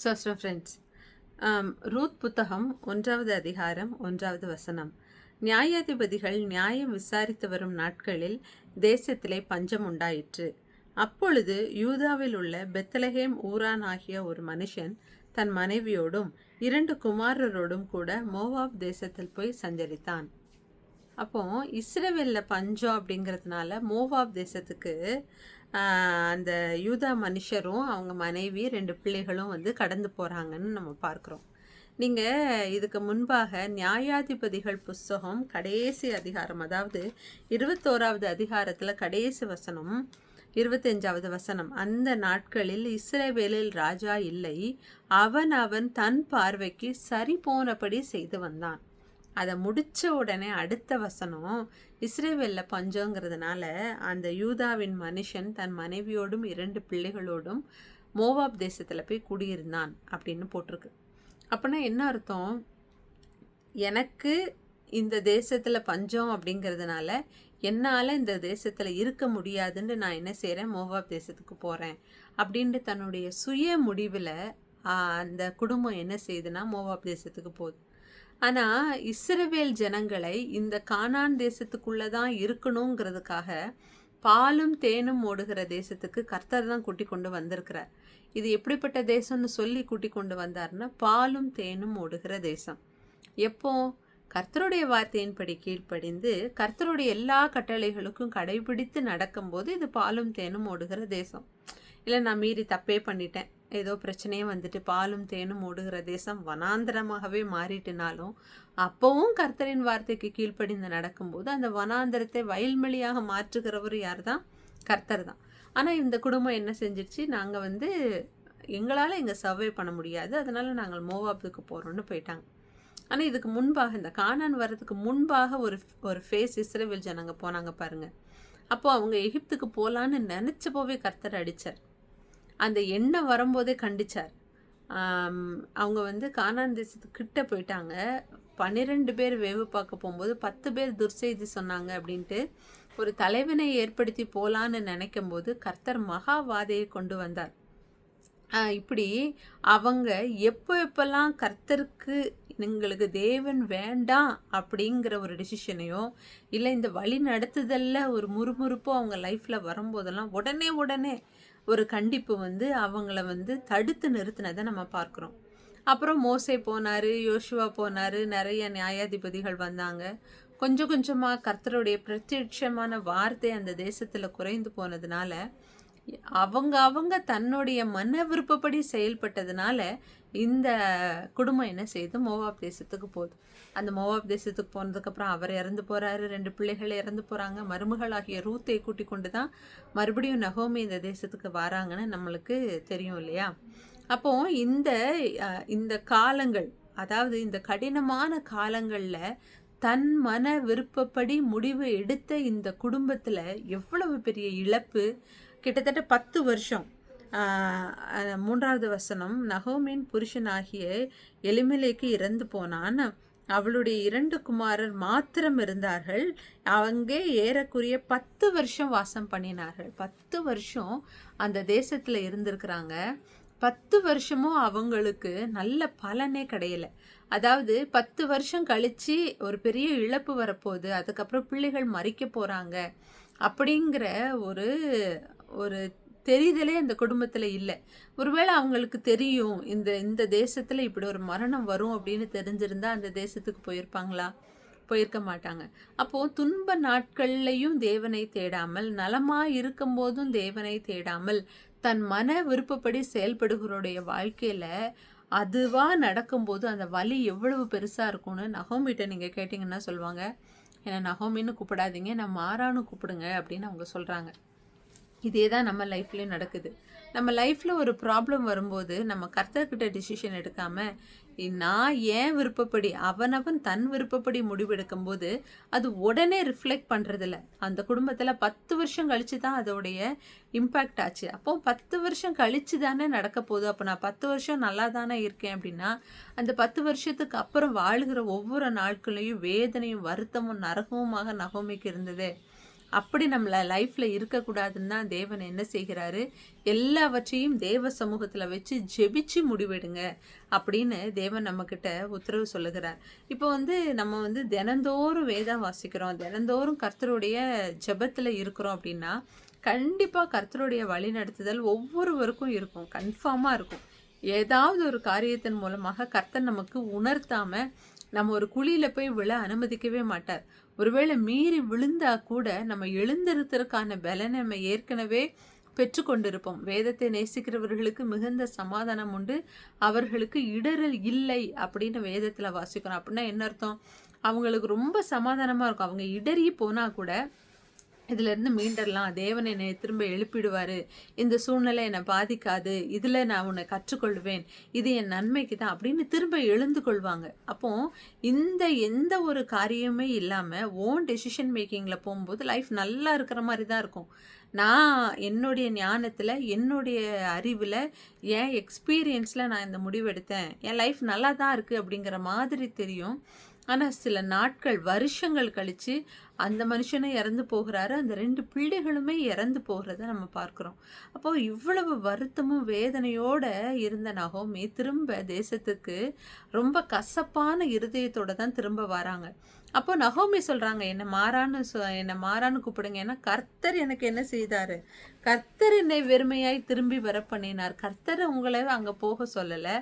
சோஸ்ரோ friends Ruth புத்தகம் ஒன்றாவது அதிகாரம் ஒன்றாவது வசனம். நியாயாதிபதிகள் நியாயம் விசாரித்து வரும் நாட்களில் தேசத்திலே பஞ்சம் உண்டாயிற்று. அப்பொழுது யூதாவில் உள்ள பெத்தலஹேம் ஊரான் ஆகிய ஒரு மனுஷன் தன் மனைவியோடும் இரண்டு குமாரரோடும் கூட மோவாப் தேசத்தில் போய் சஞ்சரித்தான். அப்போ இஸ்ரேவேலில் பஞ்சம் அப்படிங்கிறதுனால மோவாப் தேசத்துக்கு அந்த யூதா மனுஷரும் அவங்க மனைவி ரெண்டு பிள்ளைகளும் வந்து கடந்து போகிறாங்கன்னு நம்ம பார்க்குறோம். நீங்கள் இதுக்கு முன்பாக நியாயாதிபதிகள் புஸ்தகம் கடைசி அதிகாரம் அதாவது இருபத்தோராவது அதிகாரத்தில் கடைசி வசனம் இருபத்தஞ்சாவது வசனம் அந்த நாட்களில் இஸ்ரேவேலில் ராஜா இல்லை அவன் அவன் தன் பார்வைக்கு சரி போனபடி செய்து வந்தான். அதை முடித்த உடனே அடுத்த வசனம் இஸ்ரேவேலில் பஞ்சங்கிறதுனால அந்த யூதாவின் மனுஷன் தன் மனைவியோடும் இரண்டு பிள்ளைகளோடும் மோவாப் தேசத்தில் போய் குடியிருந்தான் அப்படின்னு போட்டிருக்கு. அப்படின்னா என்ன அர்த்தம்? எனக்கு இந்த தேசத்தில் பஞ்சம் அப்படிங்கிறதுனால என்னால் இந்த தேசத்தில் இருக்க முடியாதுன்னு நான் என்ன செய்கிறேன் மோவாப் தேசத்துக்கு போகிறேன் அப்படின்ட்டு தன்னுடைய சுய முடிவில் அந்த குடும்பம் என்ன செய்யுதுன்னா மோவாப் தேசத்துக்கு போகுது. ஆனால் இஸ்ரவேல் ஜனங்களை இந்த கானான் தேசத்துக்குள்ளே தான் இருக்கணுங்கிறதுக்காக பாலும் தேனும் ஓடுகிற தேசத்துக்கு கர்த்தர் தான் கூட்டி கொண்டு வந்திருக்கிறார். இது எப்படிப்பட்ட தேசம்னு சொல்லி கூட்டி கொண்டு வந்தாருன்னா பாலும் தேனும் ஓடுகிற தேசம். எப்போ? கர்த்தருடைய வார்த்தையின்படி கீழ்ப்படிந்து கர்த்தருடைய எல்லா கட்டளைகளுக்கும் கடைபிடித்து நடக்கும்போது இது பாலும் தேனும் ஓடுகிற தேசம். இல்லை நான் மீறி தப்பே பண்ணிட்டேன். ஏதோ பிரச்சனையே வந்துட்டு பாலும் தேனும் ஓடுகிற தேசம் வனாந்தரமாகவே மாறிட்டுனாலும் அப்போவும் கர்த்தரின் வார்த்தைக்கு கீழ்ப்படிந்து நடக்கும்போது அந்த வனாந்திரத்தை வயல்மொழியாக மாற்றுகிறவர் யார் தான் கர்த்தர் தான் ஆனால் இந்த குடும்பம் என்ன செஞ்சிருச்சு? நாங்கள் வந்து எங்களால் இங்கே சர்வே பண்ண முடியாது. அதனால நாங்கள் மோவாப்புக்கு போகிறோன்னு போயிட்டாங்க. ஆனால் இதுக்கு முன்பாக இந்த கானான் வர்றதுக்கு முன்பாக ஒரு ஒரு ஃபேஸ் இஸ்ரேவில் ஜனங்க போனாங்க பாருங்க. அப்போது அவங்க எகிப்துக்கு போகலான்னு நினச்சப்போவே கர்த்தர் அடித்தார் அந்த எண்ணம் வரும்போதே கண்டிச்சார். அவங்க வந்து கானான் தேசத்துக்கு கிட்ட போயிட்டாங்க. பன்னிரெண்டு பேர் வேவு பார்க்க போகும்போது பத்து பேர் துர்செய்தி சொன்னாங்க அப்படின்ட்டு ஒரு தலைவனை ஏற்படுத்தி போகலான்னு நினைக்கும் போது கர்த்தர் மகாவாதையை கொண்டு வந்தார். இப்படி அவங்க எப்போ எப்பெல்லாம் கர்த்தருக்கு எங்களுக்கு தேவன் வேண்டாம் அப்படிங்கிற ஒரு டிசிஷனையோ இல்லை இந்த வழி நடத்துதல்ல ஒரு முறுமுறுப்போ அவங்க லைஃப்பில் வரும்போதெல்லாம் உடனே உடனே ஒரு கண்டிப்பு வந்து அவங்கள வந்து தடுத்து நிறுத்தினதை நம்ம பார்க்குறோம். அப்புறம் மோசே போனார் யோசுவா போனார் நிறைய நியாயாதிபதிகள் வந்தாங்க. கொஞ்சம் கொஞ்சமாக கர்த்தருடைய பிரத்யட்சமான வார்த்தை அந்த தேசத்தில் குறைந்து போனதுனால அவங்க அவங்க தன்னுடைய மன விருப்பப்படி செயல்பட்டதுனால இந்த குடும்பம் என்ன செய்யுது மோவாப் தேசத்துக்கு போகுது. அந்த மோவாப் தேசத்துக்கு போனதுக்கப்புறம் அவர் இறந்து போகிறாரு ரெண்டு பிள்ளைகள் இறந்து போகிறாங்க மருமகளாகிய ரூத்தை கூட்டி கொண்டு தான் மறுபடியும் நகோமி இந்த தேசத்துக்கு வராங்கன்னு நம்மளுக்கு தெரியும் இல்லையா? அப்போ இந்த இந்த காலங்கள் அதாவது இந்த கடினமான காலங்களில் தன் மன விருப்பப்படி முடிவு எடுத்த இந்த குடும்பத்தில் எவ்வளவு பெரிய இழப்பு? கிட்டத்தட்ட பத்து வருஷம். மூன்றாவது வசனம் நகோமின் புருஷனாகிய எலிமெலேக்கு இறந்து போனான். அவளுடைய இரண்டு குமாரர் மாத்திரம் இருந்தார்கள். அங்கே ஏறக்குரிய பத்து வருஷம் வாசம் பண்ணினார்கள். பத்து வருஷம் அந்த தேசத்தில் இருந்திருக்கிறாங்க. பத்து வருஷமும் அவங்களுக்கு நல்ல பலனே கிடையல. அதாவது பத்து வருஷம் கழிச்சு ஒரு பெரிய இழப்பு வரப்போகுது அதுக்கப்புறம் பிள்ளைகள் மறிக்க போகிறாங்க அப்படிங்கிற ஒரு ஒரு தெரிதலே அந்த குடும்பத்தில் இல்லை. ஒருவேளை அவங்களுக்கு தெரியும் இந்த இந்த தேசத்தில் இப்படி ஒரு மரணம் வரும் அப்படின்னு தெரிஞ்சிருந்தா அந்த தேசத்துக்கு போயிருப்பாங்களா? போயிருக்க மாட்டாங்க. அப்போது துன்ப நாட்கள்லையும் தேவனை தேடாமல் நலமாக இருக்கும்போதும் தேவனை தேடாமல் தன் மன விருப்பப்படி செயல்படுகிறோடைய வாழ்க்கையில் அதுவாக நடக்கும்போது அந்த வலி எவ்வளவு பெருசாக இருக்கும்னு நகோமிட்ட நீங்கள் கேட்டிங்கன்னா சொல்லுவாங்க. என்னை நகோமின்னு கூப்பிடாதீங்க நான் மாறான்னு கூப்பிடுங்க அப்படின்னு அவங்க சொல்கிறாங்க இதே தான் நம்ம லைஃப்லேயும் நடக்குது. நம்ம லைஃப்பில் ஒரு ப்ராப்ளம் வரும்போது நம்ம கர்த்தர்கிட்ட டிசிஷன் எடுக்காமல் நான் ஏன் விருப்பப்படி அவனவன் தன் விருப்பப்படி முடிவெடுக்கும்போது அது உடனே ரிஃப்ளெக்ட் பண்ணுறதில்ல அந்த குடும்பத்தில் பத்து வருஷம் கழித்து தான் அதோடைய இம்பேக்ட் ஆச்சு. அப்போ பத்து வருஷம் கழிச்சு தானே நடக்க போகுது. அப்போ நான் பத்து வருஷம் நல்லா தானே இருக்கேன் அப்படின்னா அந்த பத்து வருஷத்துக்கு அப்புறம் வாழ்கிற ஒவ்வொரு நாட்களையும் வேதனையும் வருத்தமும் நரகமுமாக நகோமிக்கு இருந்தது. அப்படி நம்மளை லைஃப்பில் இருக்கக்கூடாதுன்னு தான் தேவன் என்ன செய்கிறாரு? எல்லாவற்றையும் தேவ சமூகத்தில் வச்சு ஜெபிச்சு முடிவெடுங்க அப்படின்னு தேவன் நம்மக்கிட்ட உத்தரவு சொல்லுகிறார். இப்போ வந்து நம்ம வந்து தினந்தோறும் வேதம் வாசிக்கிறோம். தினந்தோறும் கர்த்தருடைய ஜெபத்தில் இருக்கிறோம் அப்படின்னா கண்டிப்பாக கர்த்தருடைய வழிநடத்துதல் ஒவ்வொருவருக்கும் இருக்கும். கன்ஃபார்மாக இருக்கும். ஏதாவது ஒரு காரியத்தின் மூலமாக கர்த்தர் நமக்கு உணர்த்தாமல் நம்ம ஒரு குழியில் போய் விழ அனுமதிக்கவே மாட்டார். ஒருவேளை மீறி விழுந்தா கூட நம்ம எழுந்திருத்தற்கான பலனை நம்ம ஏற்கனவே பெற்றுக்கொண்டிருப்போம் வேதத்தை நேசிக்கிறவர்களுக்கு மிகுந்த சமாதானம் உண்டு. அவர்களுக்கு இடரல் இல்லை அப்படின்னு வேதத்தில் வாசிக்கிறோம். அப்படின்னா என்ன அர்த்தம்? அவங்களுக்கு ரொம்ப சமாதானமாக இருக்கும். அவங்க இடறி போனால் கூட இதிலிருந்து மீண்டரலாம். தேவன் என்னை திரும்ப எழுப்பிடுவார். இந்த சூழ்நிலை என்னை பாதிக்காது. இதில் நான் உன்னை கற்றுக்கொள்வேன். இது என் நன்மைக்கு தான் அப்படின்னு திரும்ப எழுந்து கொள்வாங்க. அப்போ இந்த எந்த ஒரு காரியமே இல்லாமல் ஓன் டெசிஷன் மேக்கிங்கில் போகும்போது லைஃப் நல்லா இருக்கிற மாதிரி தான் இருக்கும். நான் என்னுடைய ஞானத்தில் என்னுடைய அறிவில் என் எக்ஸ்பீரியன்ஸில் நான் இந்த முடிவு எடுத்தேன் என் லைஃப் நல்லா தான் இருக்குது அப்படிங்கிற மாதிரி தெரியும். ஆனால் சில நாட்கள் வருஷங்கள் கழித்து அந்த மனுஷனும் இறந்து போகிறாரு. அந்த ரெண்டு பிள்ளைகளுமே இறந்து போகிறத நம்ம பார்க்குறோம். அப்போது இவ்வளவு வருத்தமும் வேதனையோடு இருந்த நகோமி திரும்ப தேசத்துக்கு ரொம்ப கசப்பான இருதயத்தோடு தான் திரும்ப வராங்க. அப்போ நகோமி சொல்கிறாங்க என்னை மாறான்னு சொ என்னை மாறான்னு கூப்பிடுங்க. ஏன்னா கர்த்தர் எனக்கு என்ன செய்தார்? கர்த்தர் என்னை வெறுமையாய் திரும்பி வர பண்ணினார் கர்த்தர் உங்களை அங்கே போக சொல்லலை.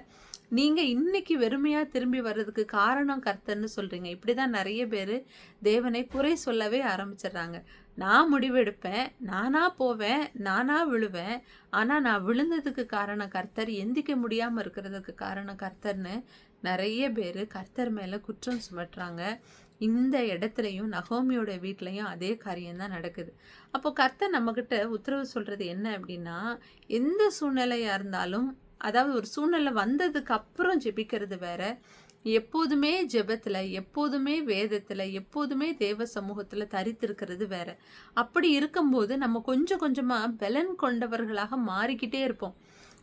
நீங்கள் இன்னைக்கு வெறுமையாக திரும்பி வர்றதுக்கு காரணம் கர்த்தர்னு சொல்கிறீங்க இப்படி தான் நிறைய பேர் தேவனை குறை சொல்லவே ஆரம்பிச்சிடுறாங்க. நான் முடிவெடுப்பேன் நானாக போவேன் நானாக விழுவேன் ஆனால் நான் விழுந்ததுக்கு காரணம் கர்த்தர் எந்திக்க முடியாமல் இருக்கிறதுக்கு காரணம் கர்த்தர்னு நிறைய பேர் கர்த்தர் மேலே குற்றம் சுமட்டுறாங்க. இந்த இடத்துலையும் நகோமியோட வீட்லேயும் அதே காரியம்தான் நடக்குது. அப்போ கர்த்தர் நம்மக்கிட்ட உத்தரவு சொல்கிறது என்ன அப்படின்னா எந்த சூழ்நிலையாக இருந்தாலும் அதாவது ஒரு சூழ்நிலை வந்ததுக்கு அப்புறம் ஜெபிக்கிறது வேற. எப்போதுமே ஜெபத்தில் எப்போதுமே வேதத்தில் எப்போதுமே தேவ சமூகத்தில் தரித்திருக்கிறது வேற. அப்படி இருக்கும்போது நம்ம கொஞ்சம் கொஞ்சமாக பலன் கொண்டவர்களாக மாறிக்கிட்டே இருப்போம்.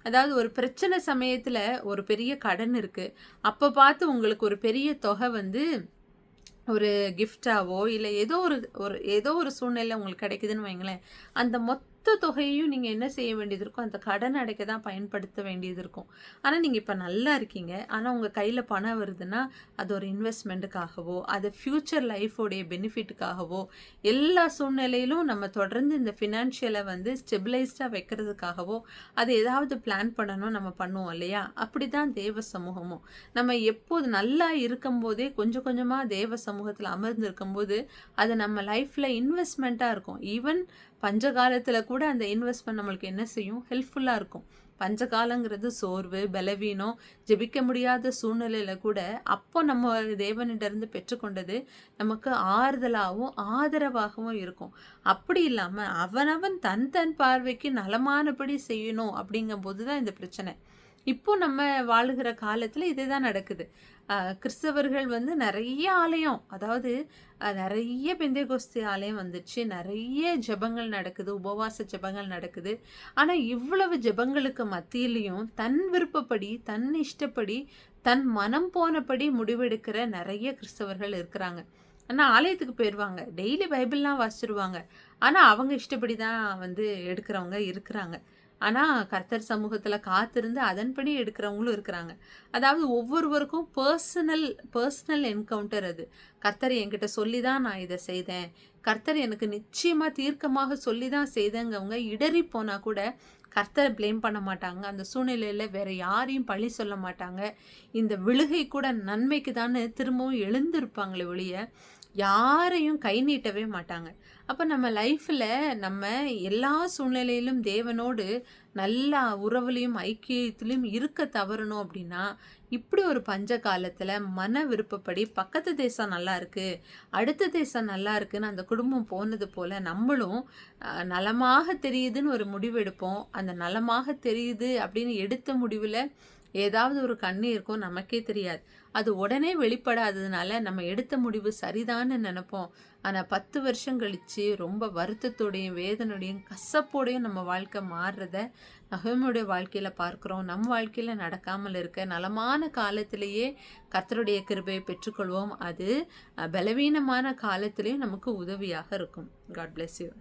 அதாவது ஒரு பிரச்சனை சமயத்தில் ஒரு பெரிய கடன் இருக்குது அப்போ பார்த்து உங்களுக்கு ஒரு பெரிய தொகை வந்து ஒரு கிஃப்டாவோ இல்லை ஏதோ ஒரு ஒரு ஏதோ ஒரு சூழ்நிலை உங்களுக்கு கிடைக்குதுன்னு வைங்களேன். அந்த மொத்த மொத்த தொகையையும் நீங்கள் என்ன செய்ய வேண்டியது இருக்கும் அந்த கடன் அடைக்க தான் பயன்படுத்த வேண்டியது இருக்கும். ஆனால் நீங்கள் இப்போ நல்லா இருக்கீங்க. ஆனால் உங்கள் கையில் பணம் வருதுன்னா அது ஒரு இன்வெஸ்ட்மெண்ட்டுக்காகவோ அது ஃப்யூச்சர் லைஃபோடைய பெனிஃபிட்டுக்காகவோ எல்லா சூழ்நிலையிலும் நம்ம தொடர்ந்து இந்த ஃபினான்ஷியலை வந்து ஸ்டெபிளைஸ்டாக வைக்கிறதுக்காகவோ அது ஏதாவது பிளான் பண்ணணும் நம்ம பண்ணுவோம் இல்லையா? அப்படி தான் தேவ சமூகமும். நம்ம எப்போது நல்லா இருக்கும்போதே கொஞ்சம் கொஞ்சமாக தேவ சமூகத்தில் அமர்ந்து இருக்கும்போது அது நம்ம லைஃப்பில் இன்வெஸ்ட்மெண்ட்டாக இருக்கும். ஈவன் பஞ்ச காலத்தில் கூட அந்த இன்வெஸ்ட்மெண்ட் நம்மளுக்கு என்ன செய்யும்? ஹெல்ப்ஃபுல்லாக இருக்கும். பஞ்சகாலங்கிறது சோர்வு பலவீனம் ஜெபிக்க முடியாத சூழ்நிலையில் கூட அப்போ நம்ம தேவனிடருந்து பெற்றுக்கொண்டது நமக்கு ஆறுதலாகவும் ஆதரவாகவும் இருக்கும். அப்படி இல்லாமல் அவனவன் தன் தன் பார்வைக்கு நலமானபடி செய்யணும் அப்படிங்கும்போது தான் இந்த பிரச்சனை. இப்போ நம்ம வாழுகிற காலத்தில் இதே தான் நடக்குது. கிறிஸ்தவர்கள் வந்து நிறைய ஆலயம். அதாவது நிறைய பெந்தை கோஸ்தி ஆலயம் வந்துச்சு. நிறைய ஜபங்கள் நடக்குது. உபவாச ஜபங்கள் நடக்குது. ஆனால் இவ்வளவு ஜபங்களுக்கு மத்தியிலையும் தன் விருப்பப்படி தன் இஷ்டப்படி தன் மனம் போனபடி முடிவெடுக்கிற நிறைய கிறிஸ்தவர்கள் இருக்கிறாங்க. ஆனால் ஆலயத்துக்கு போயிடுவாங்க டெய்லி பைபிள்லாம் வாசிச்சிருவாங்க. ஆனால் அவங்க இஷ்டப்படி தான் வந்து எடுக்கிறவங்க இருக்கிறாங்க. ஆனால் கர்த்தர் சமூகத்தில் காத்திருந்து அதன்படி எடுக்கிறவங்களும் இருக்கிறாங்க. அதாவது ஒவ்வொருவருக்கும் பர்சனல் பர்சனல் என்கவுண்டர் அது. கர்த்தர் என்கிட்ட சொல்லி தான் நான் இதை செய்தேன். கர்த்தர் எனக்கு நிச்சயமாக தீர்க்கமாக சொல்லி தான் செய்தேங்கவங்க இடறி போனால் கூட கர்த்தரை ப்ளேம் பண்ண மாட்டாங்க. அந்த சூழ்நிலையில் வேற யாரையும் பழி சொல்ல மாட்டாங்க. இந்த விழுகை கூட நன்மைக்கு தானே திரும்பவும் எழுந்திருப்பாங்களே ஒழிய யாரையும் கை நீட்டவே மாட்டாங்க. அப்போ நம்ம லைஃப்பில் நம்ம எல்லா சூழ்நிலையிலும் தேவனோடு நல்லா உறவுலையும் ஐக்கியத்திலையும் இருக்க தவறணும் அப்படின்னா இப்படி ஒரு பஞ்ச காலத்தில் மன விருப்பப்படி பக்கத்து தேசம் நல்லா இருக்குது அடுத்த தேசம் நல்லா இருக்குன்னு அந்த குடும்பம் போனது போல் நம்மளும் நலமாக தெரியுதுன்னு ஒரு முடிவு எடுப்போம். அந்த நலமாக தெரியுது அப்படின்னு எடுத்த முடிவில் ஏதாவது ஒரு கண்ணீர் இருக்கும் நமக்கே தெரியாது. அது உடனே வெளிப்படாததுனால நம்ம எடுத்த முடிவு சரிதான்னு நினைப்போம். ஆனால் பத்து வருஷம் கழித்து ரொம்ப வருத்தத்தோடையும் வேதனையோடையும் கசப்போடையும் நம்ம வாழ்க்கை மாறுறத நகமுடைய வாழ்க்கையில் பார்க்குறோம். நம் வாழ்க்கையில் நடக்காமல் இருக்க நலமான காலத்திலேயே கர்த்தருடைய கிருபையை பெற்றுக்கொள்வோம். அது பலவீனமான காலத்திலையும் நமக்கு உதவியாக இருக்கும். God bless you